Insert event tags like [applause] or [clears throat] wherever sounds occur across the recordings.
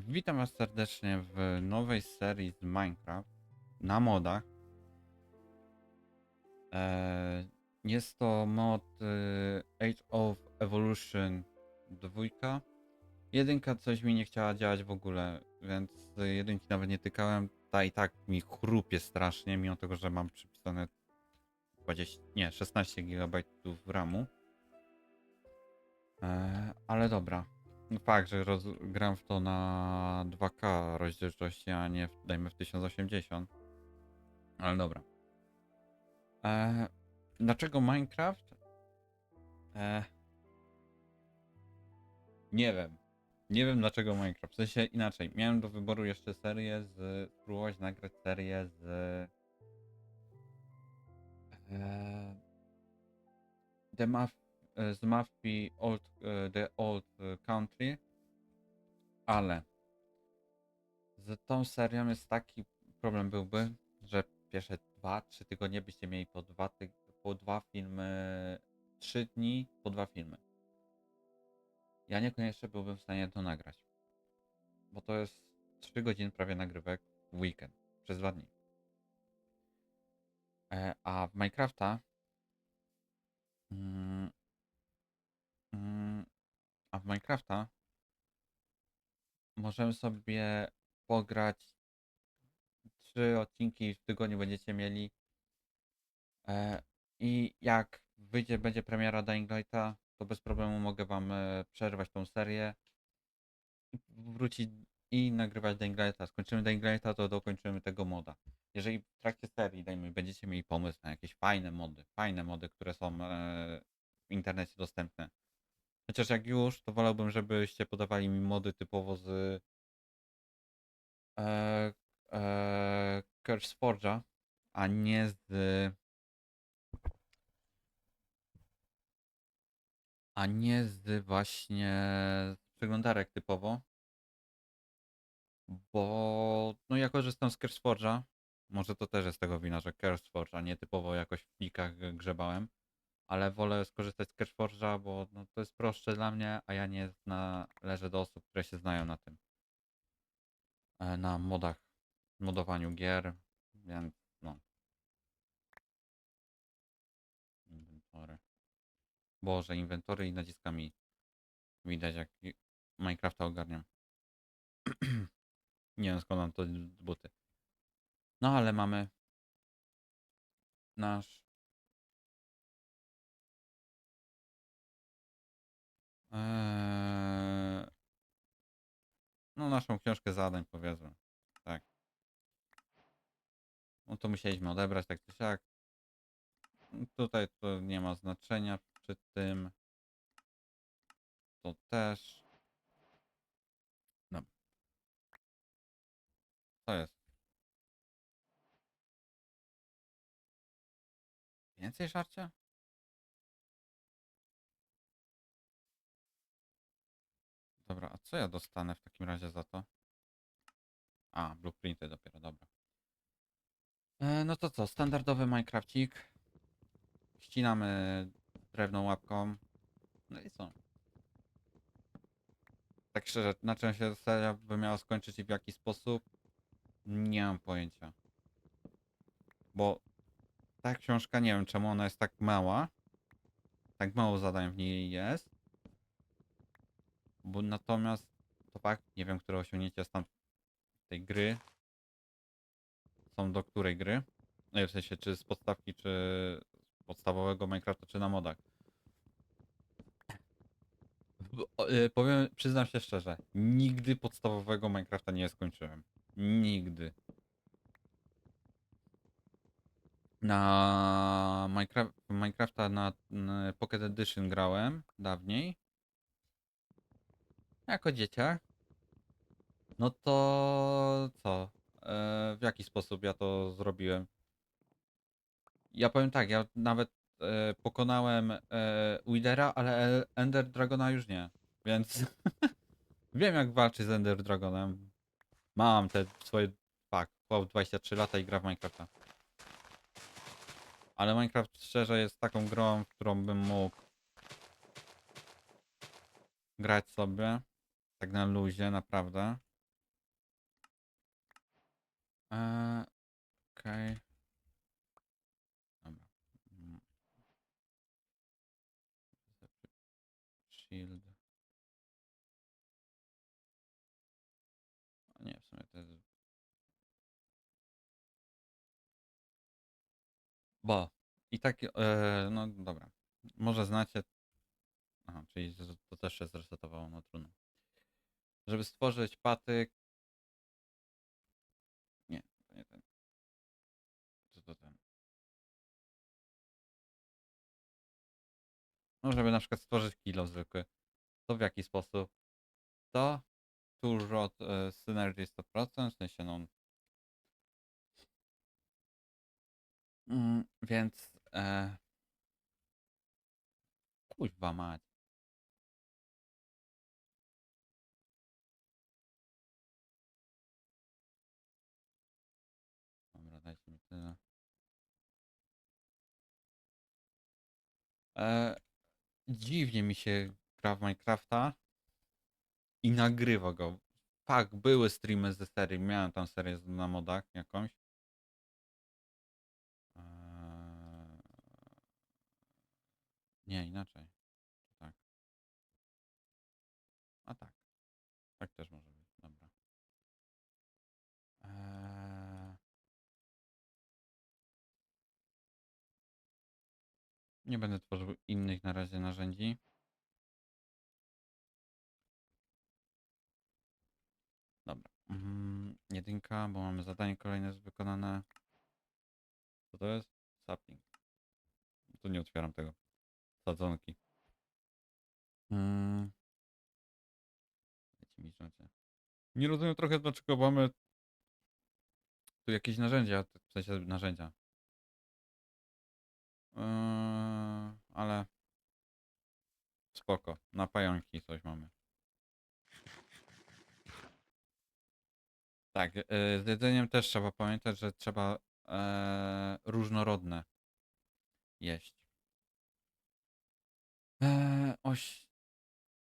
Witam Was serdecznie w nowej serii z Minecraft na modach. Eee, jest to mod y, Age of Evolution 2. Jedynka coś mi nie chciała działać w ogóle, więc jedynki nawet nie tykałem. Ta i tak mi chrupie strasznie, mimo tego, że mam przypisane 20, nie, 16 GB RAMu. Eee, ale dobra. No Fakt, że roz, gram w to na 2K rozdzielczości, a nie w, dajmy w 1080. Ale dobra. E, dlaczego Minecraft? E, nie wiem. Nie wiem dlaczego Minecraft. W sensie inaczej. Miałem do wyboru jeszcze serię z. Spróbować nagrać serię z. E, The Maf e, z mafii Old, e, The Old e, Country, ale z tą serią jest taki problem byłby, że pierwsze 2-3 tygodnie byście mieli po dwa, po dwa filmy, 3 dni po dwa filmy. Ja niekoniecznie byłbym w stanie to nagrać, bo to jest 3 godziny prawie nagrywek w weekend, przez dwa dni. E, a w Minecrafta mm, Minecrafta możemy sobie pograć trzy odcinki w tygodniu będziecie mieli. E, I jak wyjdzie, będzie premiera Dying Lighta, to bez problemu mogę wam e, przerwać tą serię wrócić i nagrywać Dying Lighta. Skończymy Dying Lighta, to dokończymy tego moda. Jeżeli w trakcie serii, dajmy, będziecie mieli pomysł na jakieś fajne mody, fajne mody, które są e, w internecie dostępne, Chociaż jak już, to wolałbym, żebyście podawali mi mody typowo z e, e, CurseForge'a, a nie z a nie z właśnie przeglądarek typowo. Bo no ja korzystam z CurseForge'a. Może to też jest tego wina, że CurseForge, a nie typowo jakoś w plikach grzebałem ale wolę skorzystać z Cashforge'a, bo no, to jest prostsze dla mnie, a ja nie należę do osób, które się znają na tym. E, Na modach, modowaniu gier, więc no. Inwentory. Boże, inwentory i naciskami widać jak Minecrafta ogarniam. [clears throat] nie wiem skąd mam to buty. No ale mamy nasz Eee, no naszą książkę zadań powiedzmy. Tak. No to musieliśmy odebrać tak czy siak. Tutaj to nie ma znaczenia przy tym. To też. No. Co jest? Więcej żarcia? Dobra, a co ja dostanę w takim razie za to? A, blueprinty dopiero, dobra. E, no to co, standardowy Minecrafcik. Ścinamy drewną łapką. No i co? Tak szczerze, na czym się seria by miała skończyć i w jaki sposób? Nie mam pojęcia. Bo ta książka, nie wiem czemu ona jest tak mała. Tak mało zadań w niej jest. Bo natomiast to fakt, nie wiem, które osiągnięcia z tej gry są do której gry. No w sensie, czy z podstawki, czy z podstawowego Minecrafta, czy na modach. Y, powiem, przyznam się szczerze, nigdy podstawowego Minecrafta nie skończyłem. Nigdy. Na Minecraft, Minecrafta na, na Pocket Edition grałem dawniej. Jako dzieciak. No to co? E, w jaki sposób ja to zrobiłem? Ja powiem tak, ja nawet e, pokonałem e, Withera, ale Ender Dragona już nie. Więc [laughs] wiem jak walczyć z Ender Dragonem. Mam te swoje. Tak, chłop 23 lata i gra w Minecrafta. Ale Minecraft szczerze jest taką grą, w którą bym mógł grać sobie. Tak na luzie, naprawdę. Eee, Okej. Dobra. Mm. Shield. A nie, w sumie to jest... Bo. I tak, e, no dobra. Może znacie... Aha, czyli to też się zresetowało, no trudno. Żeby stworzyć patyk... Nie, to nie ten. Co to ten? No, żeby na przykład stworzyć kilo zwykły. To w jaki sposób? To Rod e, Synergy 100%, w sensie no... Mm, więc... E, kuźwa mać. E, dziwnie mi się gra w Minecrafta i nagrywa go. Tak, były streamy ze serii, miałem tam serię na modach jakąś. Eee, Nie, inaczej. Nie będę tworzył innych na razie narzędzi. Dobra. Mm, jedynka, bo mamy zadanie kolejne wykonane. Co to jest? Sapling. Tu nie otwieram tego. Sadzonki. Mm. Życie. Nie rozumiem trochę dlaczego mamy tu jakieś narzędzia, w sensie narzędzia. Yy, ale spoko. Na pająki coś mamy. Tak, yy, z jedzeniem też trzeba pamiętać, że trzeba e, różnorodne jeść. Eee, oś.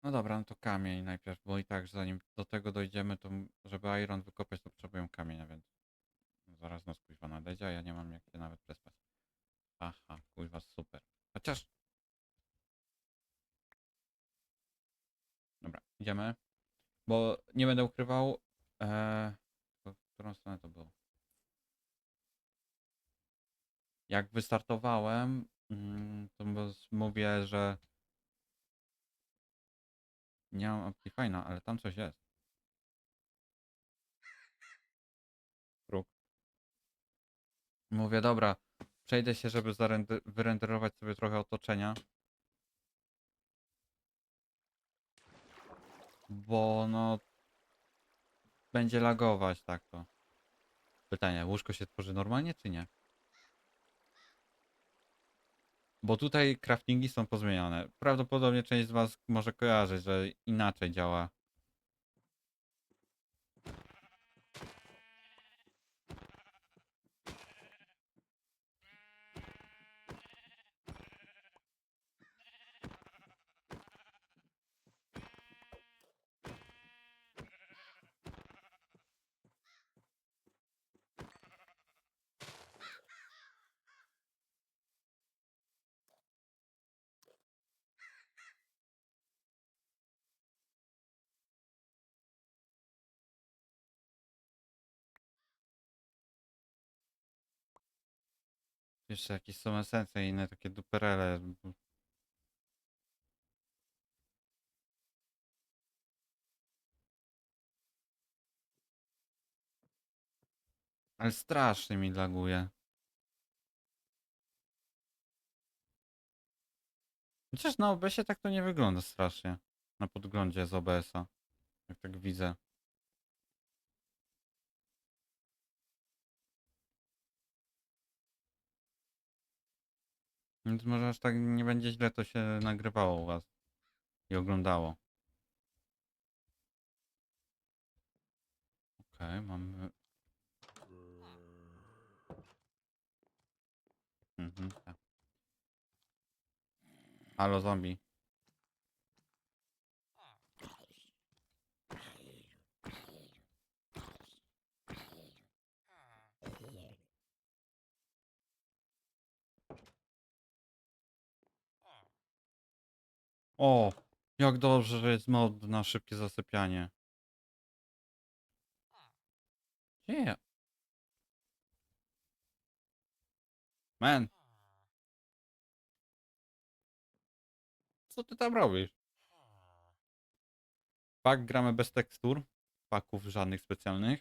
No dobra, no to kamień najpierw, bo i tak zanim do tego dojdziemy, to żeby iron wykopać, to potrzebuję kamienia, więc zaraz nas kuźwa nadejdzie, a ja nie mam jak się nawet przespać. Aha, kuźwa, super. Chociaż... Dobra, idziemy. Bo nie będę ukrywał, tylko w którą stronę to było. Jak wystartowałem, mm, to mówię, że nie mam Optifine'a, ale tam coś jest. Próg. Mówię, dobra, przejdę się, żeby wyrenderować sobie trochę otoczenia. Bo no będzie lagować tak to. Pytanie, łóżko się tworzy normalnie czy nie? Bo tutaj craftingi są pozmieniane. Prawdopodobnie część z was może kojarzyć, że inaczej działa. Jeszcze jakieś są esencje i inne takie duperele. Ale strasznie mi laguje. Chociaż na OBS-ie tak to nie wygląda strasznie. Na podglądzie z OBS-a. Jak tak widzę. Więc może aż tak nie będzie źle to się nagrywało u was. I oglądało. Okej, mamy... Mhm, tak. Halo zombie. O, jak dobrze, że jest mod na szybkie zasypianie. Gdzie ja? Man. Co ty tam robisz? Pak gramy bez tekstur. Paków żadnych specjalnych.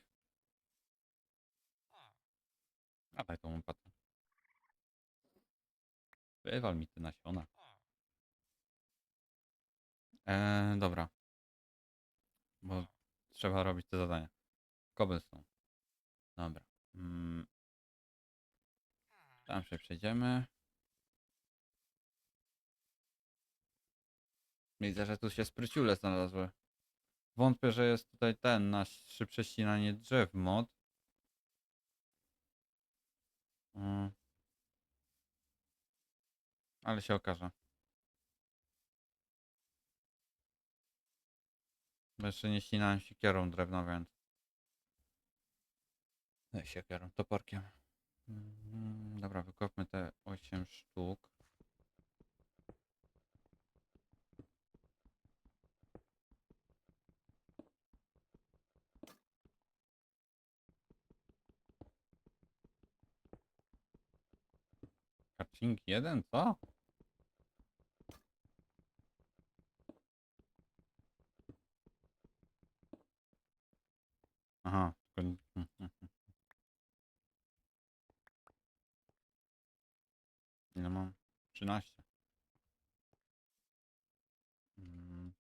A daj tą łopatę. Wywal mi te nasiona. Eee, dobra. Bo trzeba robić te zadania. Cobblestone. Dobra. Mm. Tam się przejdziemy. Widzę, że tu się spryciule znalazły. Wątpię, że jest tutaj ten na szybsze ścinanie drzew mod. Mm. Ale się okaże. Bo jeszcze nie ścinałem siekierą drewno, więc... Nie, siekierą, toporkiem. Mm, Dobra, wykopmy te 8 sztuk. Karcink jeden, co? Aha, tylko... mm, mm, mm. Ile mam? 13. Mm.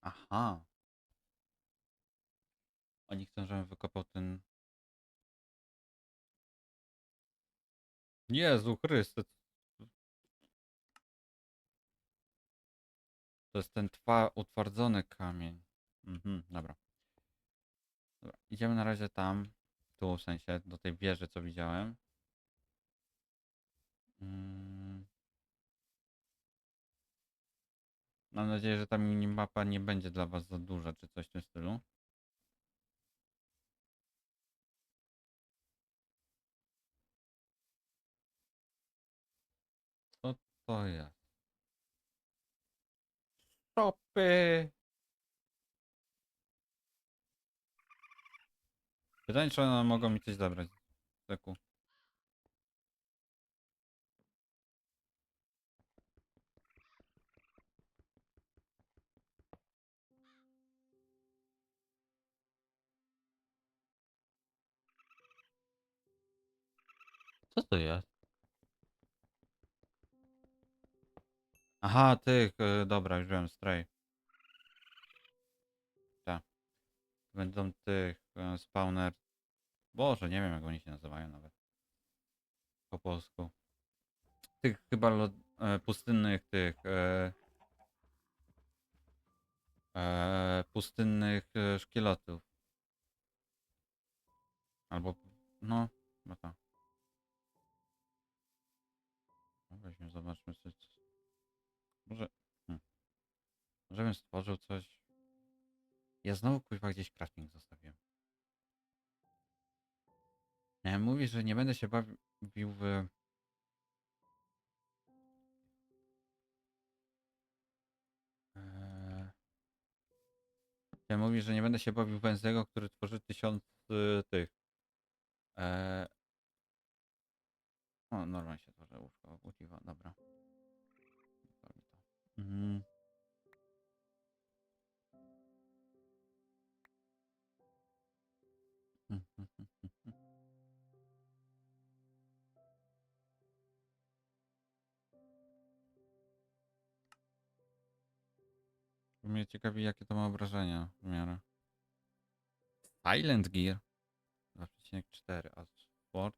Aha. Oni chcą, żebym wykopał ten... Jezu Chryste. To jest ten twa utwardzony kamień. Mhm, dobra. Dobra, idziemy na razie tam. Tu w sensie, do tej wieży, co widziałem. Mm. Mam nadzieję, że ta minimapa nie będzie dla was za duża, czy coś w tym stylu. Co to jest? Stopy! Pytanie, czy one mogą mi coś zabrać. Zeku. Co to jest? Aha, tych, y, dobra, już wiem, stray. Tak. Będą tych spawner. Boże, nie wiem jak oni się nazywają nawet. Po polsku. Tych chyba lod, e, pustynnych tych. E, e, pustynnych e, szkieletów. Albo. No, chyba. No, Weźmy, zobaczmy co. co- Może. Hmm. Może bym stworzył coś. Ja znowu kuźwa gdzieś crafting zostawiłem. Nie, mówi, że nie będę się bawił w. Ja mówi, że nie będę się bawił w Węzłego, który tworzy tysiąc y, tych. Eee... O, normalnie się tworzy łóżko, udziwa, dobra. Mhm. Mnie ciekawi, jakie to ma obrażenia w miarę. Silent Gear 2,4 a Sport.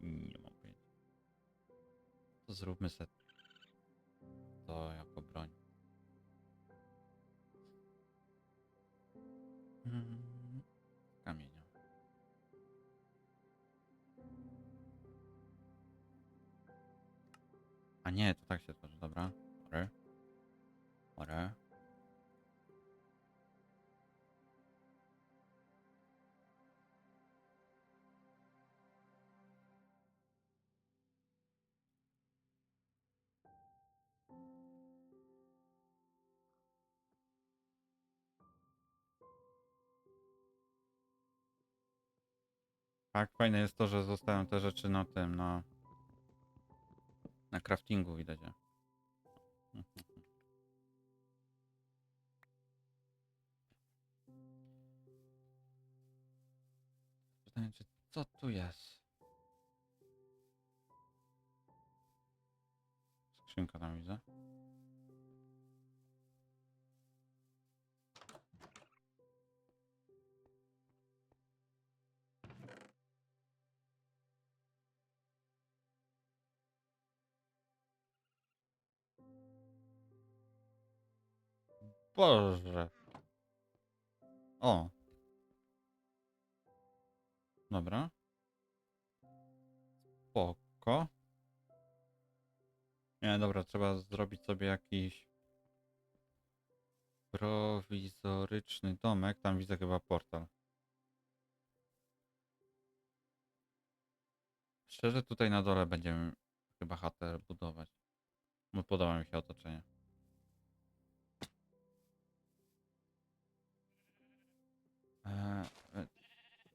Nie mam. To zróbmy set to jako broń. Hmm. Kamienia. A nie, to tak się tworzy. Tak, fajne jest to, że zostają te rzeczy na tym, na... Na craftingu widać. Pytanie, czy co tu jest? Skrzynka tam widzę. Boże. O. Dobra. Spoko. Nie, dobra, trzeba zrobić sobie jakiś prowizoryczny domek. Tam widzę chyba portal. Szczerze, tutaj na dole będziemy chyba chatę budować. Bo podoba mi się otoczenie.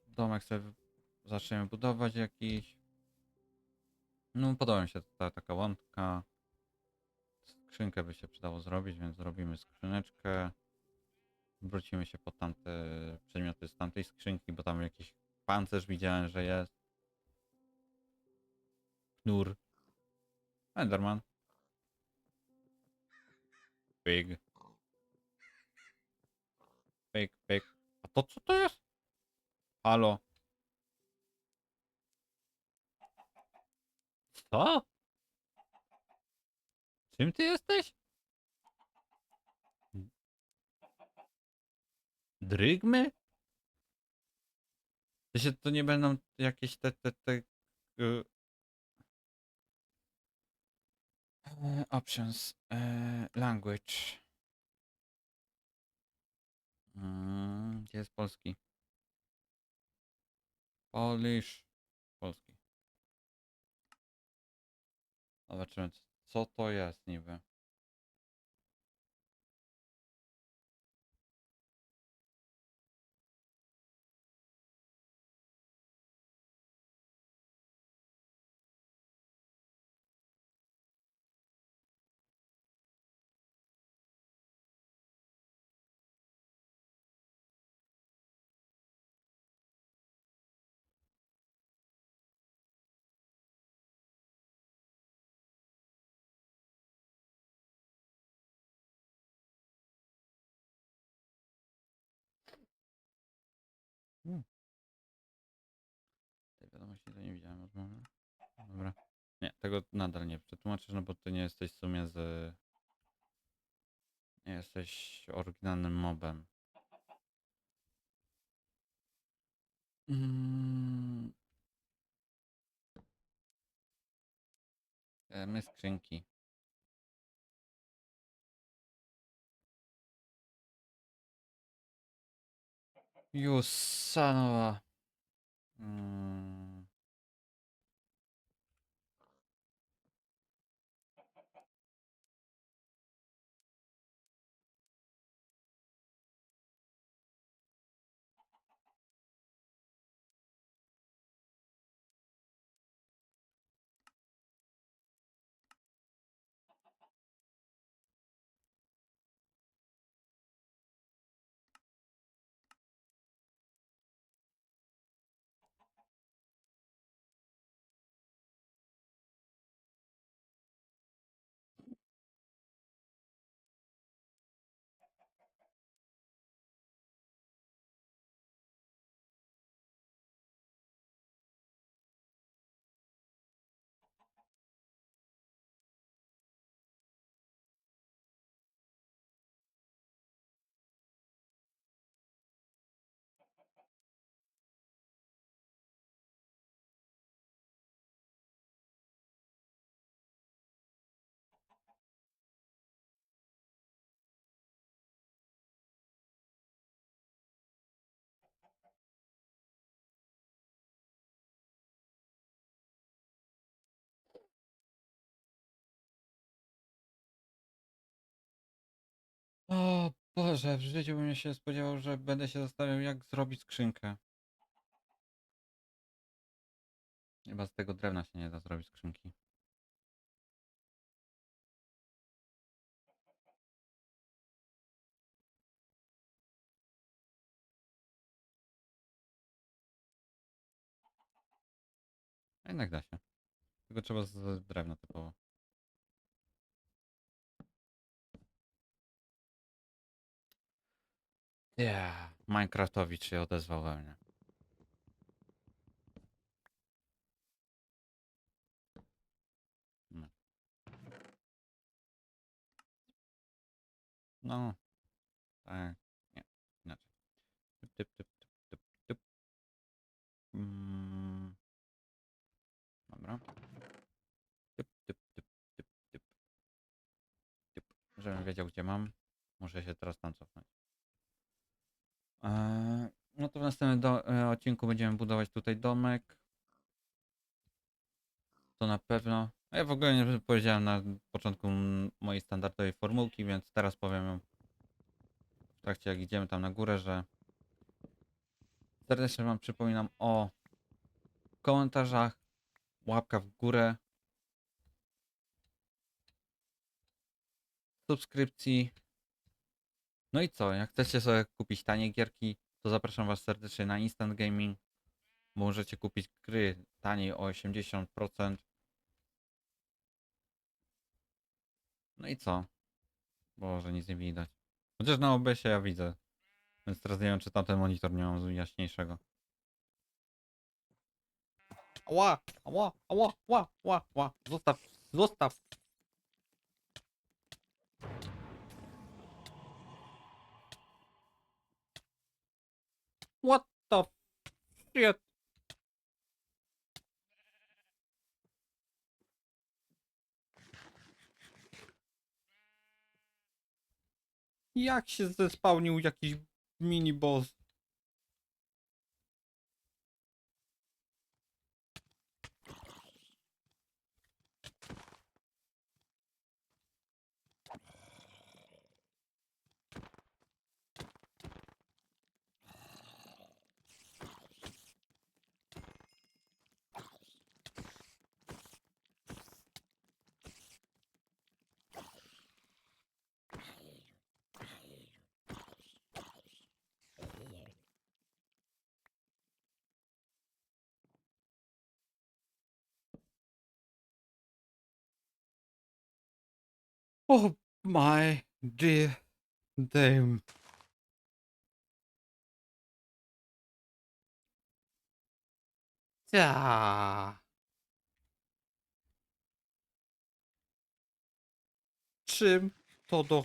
Domek sobie zaczniemy budować jakiś. No, podoba mi się ta taka łąka. Skrzynkę by się przydało zrobić, więc zrobimy skrzyneczkę. Wrócimy się po tamte przedmioty z tamtej skrzynki, bo tam jakiś pancerz widziałem, że jest. Knur. Enderman. Pig. Pig, pig. To co to jest? Halo. Co? Czym ty jesteś? Drygmy? To się to nie będą jakieś te te te y... e, options e, language mm, gdzie jest polski? Polish. Polski. Zobaczymy co to jest niby wiadomości to nie widziałem rozmowy dobra nie tego nadal nie przetłumaczysz no bo ty nie jesteś w sumie z nie jesteś oryginalnym mobem Mm. E, My skrzynki. Jusanowa. Mm. O Boże, w życiu bym się spodziewał, że będę się zastanawiał, jak zrobić skrzynkę. Chyba z tego drewna się nie da zrobić skrzynki. A jednak da się. Tylko trzeba z- drewna typowo. Yeah. Minecraftowicz się odezwał we mnie. No. No. Tak. Nie. Inaczej. Typ, typ, typ, typ, typ, typ. Mm. Dobra. Typ, typ, typ, typ, typ. Typ. Żebym wiedział, gdzie mam. Muszę się teraz tam cofnąć. Eee, no to w następnym do, e, odcinku będziemy budować tutaj domek. To na pewno. A ja w ogóle nie powiedziałem na początku mojej standardowej formułki, więc teraz powiem w trakcie jak idziemy tam na górę, że serdecznie wam przypominam o komentarzach, łapka w górę, subskrypcji. No i co? Jak chcecie sobie kupić tanie gierki, to zapraszam was serdecznie na Instant Gaming. Możecie kupić gry taniej o 80%. No i co? Boże, nic nie widać. Chociaż na OBS-ie ja widzę. Więc teraz nie wiem, czy tamten monitor nie mam jaśniejszego. Ała! Ała! Ała! Ała! Ała! Ała! Zostaw! Zostaw! What the shit? Jak się zespałnił jakiś mini boss? Oh my dear damn. Ja. Czym to do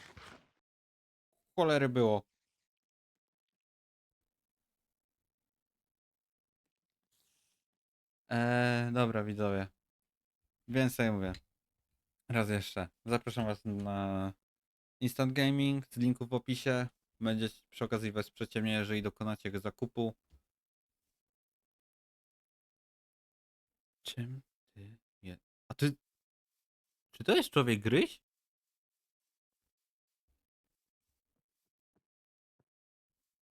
cholery było? Eee, dobra widzowie. Więcej mówię. Raz jeszcze. Zapraszam was na Instant Gaming z linku w opisie. Będziecie przy okazji wesprzecie mnie, jeżeli dokonacie go zakupu. Czym ty jest? A ty... Czy to jest człowiek gryź?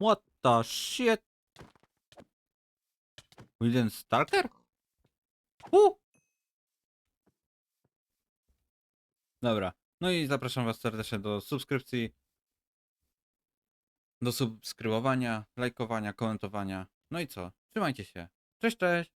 What the shit? William Stalker? U! Dobra. No i zapraszam Was serdecznie do subskrypcji, do subskrybowania, lajkowania, komentowania. No i co? Trzymajcie się. Cześć, cześć!